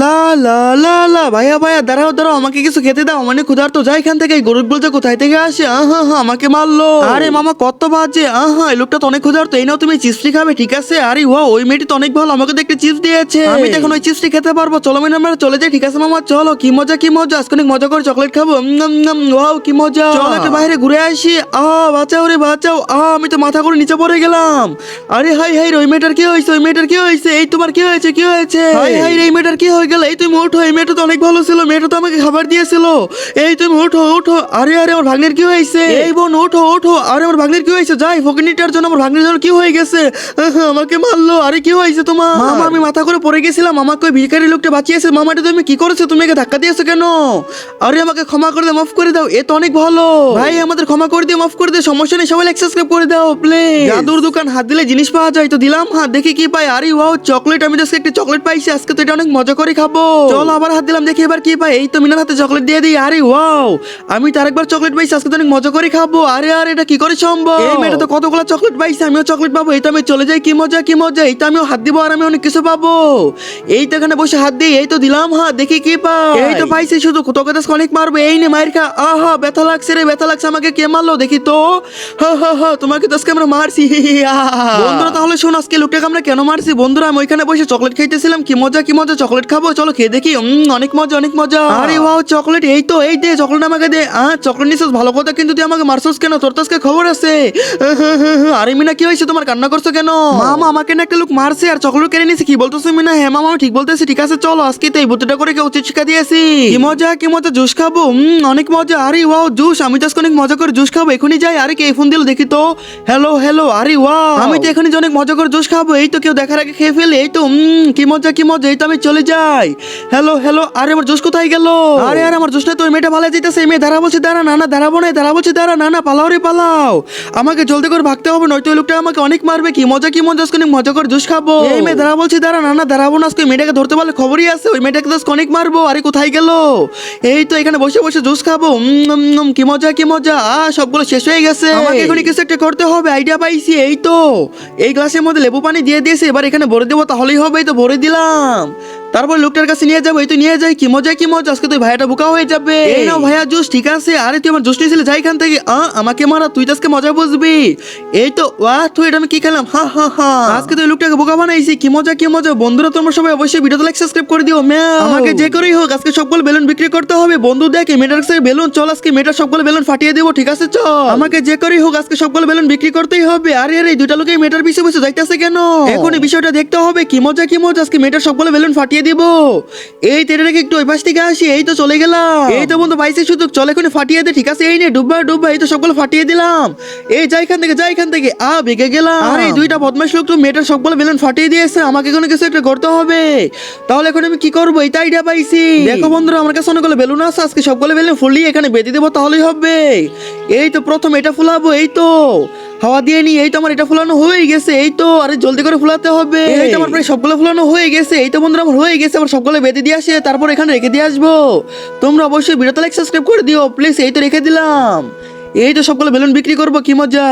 লা লা লা লা ভাইয়া ভাইয়া দাঁড়াও দাঁড়াও আমাকে কিছু খেতে দাও মানে ক্ষুধার তো যাই এখান থেকে গরুর বলছে কোথায় থেকে আসে আহা হা আমাকে মারলো। আরে মামা কত বাজে আহা এই লোকটা তো অনেক ক্ষুধার তো এই নাও তুমি চিপসটি খাবে ঠিক আছে? আরে ওয়া ওই মেয়েটি তো অনেক ভালো আমাকে তো একটা চিপস দিয়েছে। আমি তো এখন ওই চিপসটি খেতে পারব চলো মেন আমরা চলে যাই ঠিক আছে মামা? চলো কি মজা কি মজা আজকে অনেক মজা করে চকলেট খাব ওয়াও কি মজা। চলো একটু বাইরে ঘুরে আসি আহ বাঁচাও রে বাঁচাও আহ আমি তো মাথা করে নিচে পড়ে গেলাম। আরে হাই হাই ওই মেয়েটার কি হয়েছে ওই মেয়েটার কি হয়েছে এই তোমার কি হয়েছে কি হয়েছে? হাই হাই এই মেয়েটার কি হয়ে গেল এই তুমি ওঠো এই মেয়েটা তো অনেক ভালো ছিল মেয়েটা তো আমাকে খাবার দিয়েছিল। এই তুমি ওঠো ওঠো আরে আরে আমার ভাগ্নের কি হয়েছে? এই বোন ওঠো ওঠো আরে আমার ভাগ্নের কি হয়েছে? যাই ফকিনিটার জন্য আমার ভাগ্নের জন্য কি হয়ে গেছে? আমাকে মারলো আরে কি হয়েছে তোমার? মামা আমি মাথা করে পড়ে গেছিলাম আমাকে ওই ভিখারি লোকটা বাঁচিয়েছে। মামাটা তুমি কি করেছ? তুমি একে ধাক্কা দিয়েছ কেন? আরে আমাকে ক্ষমা করে দাও মাফ করে দাও এ তো অনেক ভালো। ভাই আমাদের ক্ষমা করে দিও মাফ করে দিও সমস্যা নেই সবাই সাবস্ক্রাইব করে দাও প্লিজ জাদুর দোকান হাত দিলে জিনিস পাওয়া যায় তো দিলাম হাত দেখি কি পাই আরে ওয়াও চকলেট আমি আজকে একটা চকলেট পাইছি আজকে তো এটা অনেক মজা করে খাব চলো আবার হাত দিলাম দেখি এবার কি পাই। এই তো মিনার হাতে চকলেট দিয়ে দিই। আরে ওয়াও আমি তো আরেকবার চকলেট পাইছি আজকে তো অনেক মজা করে খাব। আরে আরে এটা কি করে সম্ভব? এই মেয়েটা তো কতগুলো চকলেট পাইছি আমিও চকলেট পাবো। এই তো আমি চলে যাই কি মজা কি মজা। এই তো আমিও হাত দিব আর আমি অনেক কিছু পাবো। এই তো এখানে বসে হাত দিই এই তো দিলাম হাত দেখি কি পাই। এই তো পাইছি শুধু তোকে তো অনেক মারবে। এই নে মায়ের খা। আহা ব্যথা লাগছে রে ব্যথা লাগছে আমাকে কে মারলো? দেখি তো। হা হা হা তোমাকে তো আজকে আমরা মারছি। বন্ধুরা তাহলে শোন আজকে লোকটাকে আমরা কেন মারছি? বন্ধুরা আমি ওইখানে বসে চকলেট খাইতেছিলাম। কি মজা কি মজা চকলেট খাব চলো খেয়ে দেখি। অনেক মজা অনেক মজা। আরে ওয়াও চকলেট এই তো এই দে চকলেট আমাকে দে। আহ চকলেট নিছিস ভালো কথা কিন্তু তুই আমাকে মারছস কেন? তোর তো খবর আছে। আরে মিনা কি হয়েছে? তোমার কান্না করছ কেন? মামা আমাকে না একটা লোক মারছে আর চকলেট কেড়ে নিছে কি বলতেছো মিনা? হ্যাঁ মামা ঠিক বলতেছি ঠিক আছে চলো আজকে তো এই বুদ্ধটা করে কেউ উচিত শিক্ষা দিয়েছি। কি মজা কি মজা জুস খাব? অনেক মজা আরে ওয়াও জুস আমি তো অনেক মজা করে জুস খাব এখনই যাই আরে কে ফোন দিল দেখি তো। হ্যালো হ্যালো আরে ওয়াও। আমি তো এখনই অনেক মজা করে জুস খাব এই তো কেউ দেখার আগে খেয়ে ফেলে এই তো কি মজা কি মজা এই তো আমি চলে যাই। হ্যালো হ্যালো আরে আমার জুস কোথায় গেল? আরে আরে আমার জুসটা তো ওই মেয়েটা ভালো যেতেছে এই মেয়ে দাঁড়া বলছে দাঁড়া না না দাঁড়াবো না দাঁড়া বলছে দাঁড়া না না পালাও রে পালাও। আমাকে জলদি করে ভাগতে হবে নয়তো ওই লোকটা আমাকে অনেক মারবে কি মজা কি মজা অনেক মজা করে জুস খাব। এই মেয়ে দাঁড়া বলছি দাঁড়া না না দাঁড়াবো না আজকে মেয়েটাকে ধরতে পারলে খবরই আছে ওই মেয়েটাকে তো অনেক মারবো আরে কোথায় গেল? এই তো এখানে বসে বসে জুস খাব কি মজা কি মজা সবগুলো শেষ হয়ে গেছে। আমাকে এখনই কিছু একটা করতে হবে আইডিয়া পাইছি এই তো। এই গ্লাসের মধ্যে লেবু পানি দিয়ে দিয়েছে এবার এখানে ভরে দেবো তাহলেই হবে এই তো ভরে দিলাম। তারপর লোকটার কাছে নিয়ে যাব এই তো নিয়ে যাই কি মজা কি মজা আজকে তুই ভাইয়াটা বোকা হয়ে যাবে। এই। নাও ভাইয়া জুস ঠিক আছে? আরে তুই আমার জুস নিয়েছিলে যাই এখান থেকে। আ আমাকে মারা তুই তো আজকে মজা বুঝবি। এই তো ওয়া তুই এটা আমি কি খেলাম? হা হা হা। আজকে তুই লোকটাকে বোকা বানাইছি কি মজা কি মজা। বন্ধুরা তোমরা সবাই অবশ্যই ভিডিওতে লাইক সাবস্ক্রাইব করে দিও ম্যাম আমাকে যে করেই হোক আজকে সবগুলো বেলুন বিক্রি করতে হবে। বন্ধু দেখে মেটার কাছে বেলুন চল আজকে মেটার সবগুলো বেলুন ফাটিয়ে দেবো ঠিক আছে চল। আমাকে যে করেই হোক আজকে সবগুলো বেলুন বিক্রি করতেই হবে। আরে আরে এই দুইটা লোকে মেটার পিছে বসে যাইতেছে কেন? এখনই বিষয়টা দেখতে হবে কি মজা কি মজা আজকে মেটার সবগুলো বেলুন ফাটিয়ে দিব। এই তেরে রেখে একটু ওই পাশ থেকে আসি এই তো চলে গেলাম। এই তো বন্ধু শুধু চল ফাটিয়ে দে ঠিক আছে? এই নে ডুববা ডুববা এই তো সবগুলো ফাটিয়ে দিলাম। এই যাই এখান থেকে যাই এখান থেকে আ বেগে গেলাম। আরে এই দুইটা বদমাশ লোক তো মেয়েটার বেলুন ফাটিয়ে দিয়েছে আমাকে কোনো কিছু একটা করতে হবে। তাহলে এখন আমি কি করব? এটা আইডিয়া পাইছি। দেখো বন্ধুরা আমার কাছে অনেকগুলো বেলুন আছে আজকে সবগুলো বেলুন ফুলিয়ে এখানে বেঁধে দেবো তাহলেই হবে। এই তো প্রথম এটা ফুলাবো এই তো। হাওয়া দিয়ে নি এই তো আমার এটা ফুলানো হয়ে গেছে এই তো আরে জলদি করে ফুলাতে হবে। এই তো আমার প্রায় সবগুলো ফুলানো হয়ে গেছে এই তো বন্ধুরা আমার হয়ে গেছে আমার সবগুলো বেঁধে দিয়ে আসে তারপর এখানে রেখে দিয়ে আসব। তোমরা অবশ্যই ভিডিওতে লাইক সাবস্ক্রাইব করে দিও প্লিজ এই তো রেখে দিলাম। এই তো সবগুলো বেলুন বিক্রি করব কি মজা।